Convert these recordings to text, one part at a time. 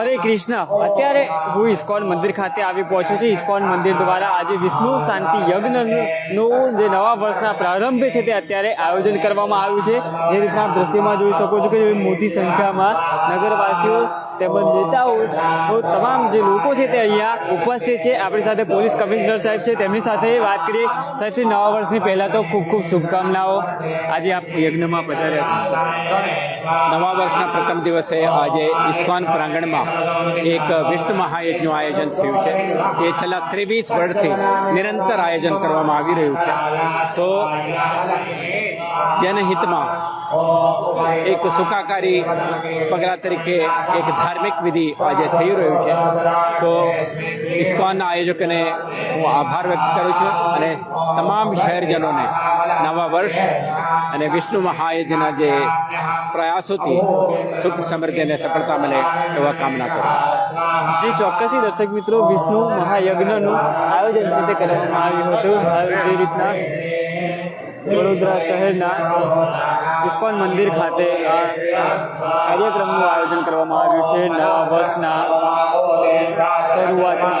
હરે કૃષ્ણ. અત્યારે હું ઇસ્કોન મંદિર ખાતે આવી પહોંચ્યો છું. ઇસ્કોન મંદિર દ્વારા આજે વિષ્ણુ શાંતિ યજ્ઞનું જે નવા વર્ષના પ્રારંભે છે તે અત્યારે આયોજન કરવામાં આવ્યું છે. જે રીતના દ્રશ્યમાં જોઈ શકો છો કે મોટી સંખ્યામાં નગરવાસીઓ તેમજ નેતાઓ તમામ જે લોકો છે તે અહીંયા ઉપસ્થિત છે. આપણી સાથે પોલીસ કમિશનર સાહેબ છે. તેમની સાથે વાત કરીએ. સાહેબ, શ્રી નવા વર્ષની પહેલા તો ખૂબ ખૂબ શુભકામનાઓ. આજે આપ યજ્ઞમાં પધાર્યા નવા વર્ષના પ્રથમ દિવસે આજે ઇસ્કોન પ્રાંગણમાં એક વિષ્ણુ મહાયજ્ઞનું આયોજન થયું છે. એ છેલ્લા ત્રેવીસ વર્ષથી નિરંતર આયોજન કરવામાં આવી રહ્યું છે. તો જનહિતમાં એક સુખાકારી પગલાં તરીકે એક ધાર્મિક વિધિ આજે થઈ રહ્યું છે તો ઇસ્કોનના આયોજકોને હું આભાર વ્યક્ત કરું છું અને તમામ શહેરજનોને નવા વર્ષ અને વિષ્ણુ મહાયજના જે પ્રયાસોથી સુખ સમૃદ્ધિ અને સફળતા મળે એવા કામના કરું. જે, ચોક્કસથી દર્શક મિત્રો, વિષ્ણુ મહાયજ્ઞનું આયોજન છે તે કરવામાં આવ્યું હતું જે રીતના વડોદરા શહેરના ઇસ્કોન મંદિર ખાતે આ કાર્યક્રમનું આયોજન કરવામાં આવ્યું છે નવા વર્ષના શરૂઆતમાં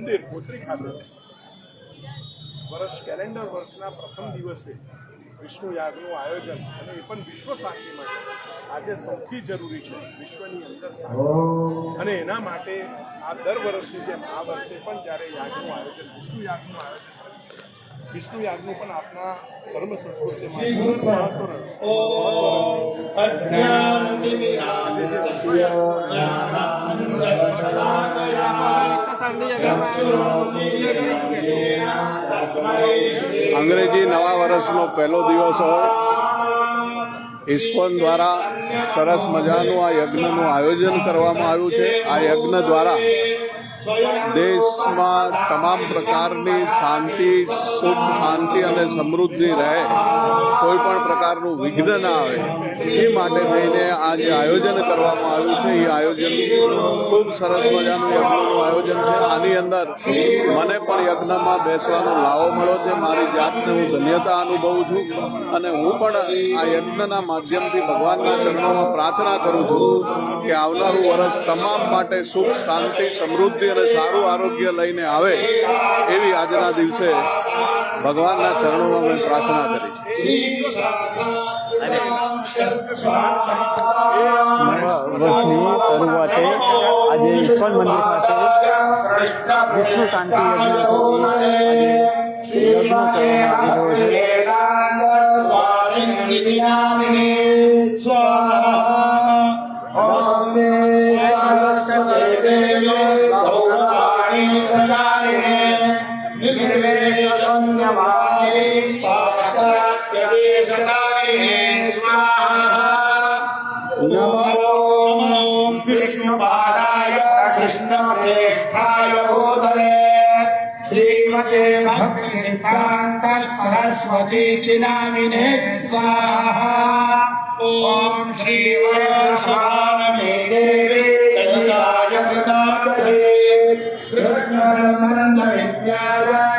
મંદિર કોટરી ખાતે વર્ષ કેલેન્ડર વર્ષના પ્રથમ દિવસે વિષ્ણુ યાગનું આયોજન અને એ પણ વિશ્વ શાંતિ માટે આજે સૌથી જરૂરી છે વિશ્વની અંદર શાંતિ. અને એના માટે આ દર વર્ષની જેમ આ વર્ષે પણ જ્યારે યાગનું આયોજન વિષ્ણુ યાગનું આયોજન વિષ્ણુ યાગનું પણ આપના ધર્મ સંસ્કૃતિમાં. અંગ્રેજી નવા વર્ષનો પહેલો દિવસ હોય. ઇસ્કોન દ્વારા સરસ મજાનું આ યજ્ઞનું આયોજન કરવામાં આવ્યું છે. આ યજ્ઞ દ્વારા દેશમાં તમામ પ્રકારની શાંતિ સુખ શાંતિ અને સમૃદ્ધિ રહે, કોઈ પણ પ્રકારનું વિઘ્ન ના આવે. એ માટે થઈને આ જે આયોજન કરવામાં આવ્યું છે. એ આયોજન ખૂબ સરસ મજાનું યજ્ઞનું આયોજન છે. આની અંદર મને પણ યજ્ઞમાં બેસવાનો લાવો મળ્યો છે. મારી જાતને હું ધન્યતા અનુભવું છું અને હું પણ આ યજ્ઞના માધ્યમથી ભગવાનના ચરણોમાં પ્રાર્થના કરું છું કે આવનારું વર્ષ તમામ માટે સુખ, શાંતિ, સમૃદ્ધિ અને સારું આરોગ્ય લઈને આવે એવી આજના દિવસે ભગવાનના ચરણોમાં મેં પ્રાર્થના કરી છે. આજે ઇસ્કોન મંદિર ખાતે વિષ્ણુ શાંતિ યજ્ઞ કરવામાં विष्णुपादाय कृष्णप्रेष्ठाय भूतले श्रीमते भक्तिसिद्धान्त सरस्वती नामिने स्वाहा ॐ श्रीवर्षाणमे देवे दयाय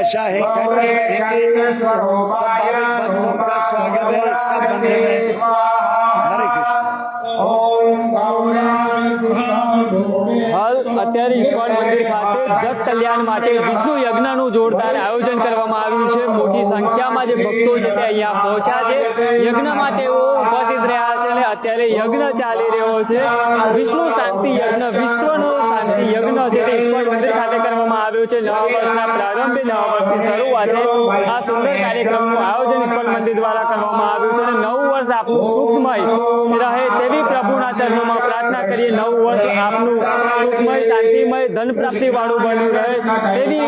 आशा है करते रहेंगे सब भाविक भक्तों का स्वागत है इसका मंदिर में हरे कृष्ण ओम गौराणी હાલ અત્યારે ઇસ્કોન મંદિર ખાતે જગ કલ્યાણ માટે વિષ્ણુ યજ્ઞનું જોરદાર આયોજન કરવામાં આવ્યું છે મોટી સંખ્યામાં જે ભક્તો છે તે અહીંયા પહોંચ્યા છે યજ્ઞમાં તેઓ ઉપસ્થિત રહ્યા છે અને અત્યારે યજ્ઞ ચાલી રહ્યો છે વિષ્ણુ શાંતિ યજ્ઞ વિશ્વનો શાંતિ યજ્ઞ છે તે ઇસ્કોન મંદિર ખાતે કરવામાં આવ્યો છે, નવા પ્રારંભે નવા વર્ષની શરૂઆતે આ સુંદર કાર્યક્રમનું આયોજન ઇસ્કોન મંદિર દ્વારા કરવામાં આવ્યું છે અને નવું વર્ષ આપનું સુખમય રહે તેવી પ્રભુના ચરણોમાં પ્રાર્થના કરીએ. નવું વર્ષ આપનું સુખમય, શાંતિમય ધન પ્રાપ્તિ વાળું બન્યું રહે તેવી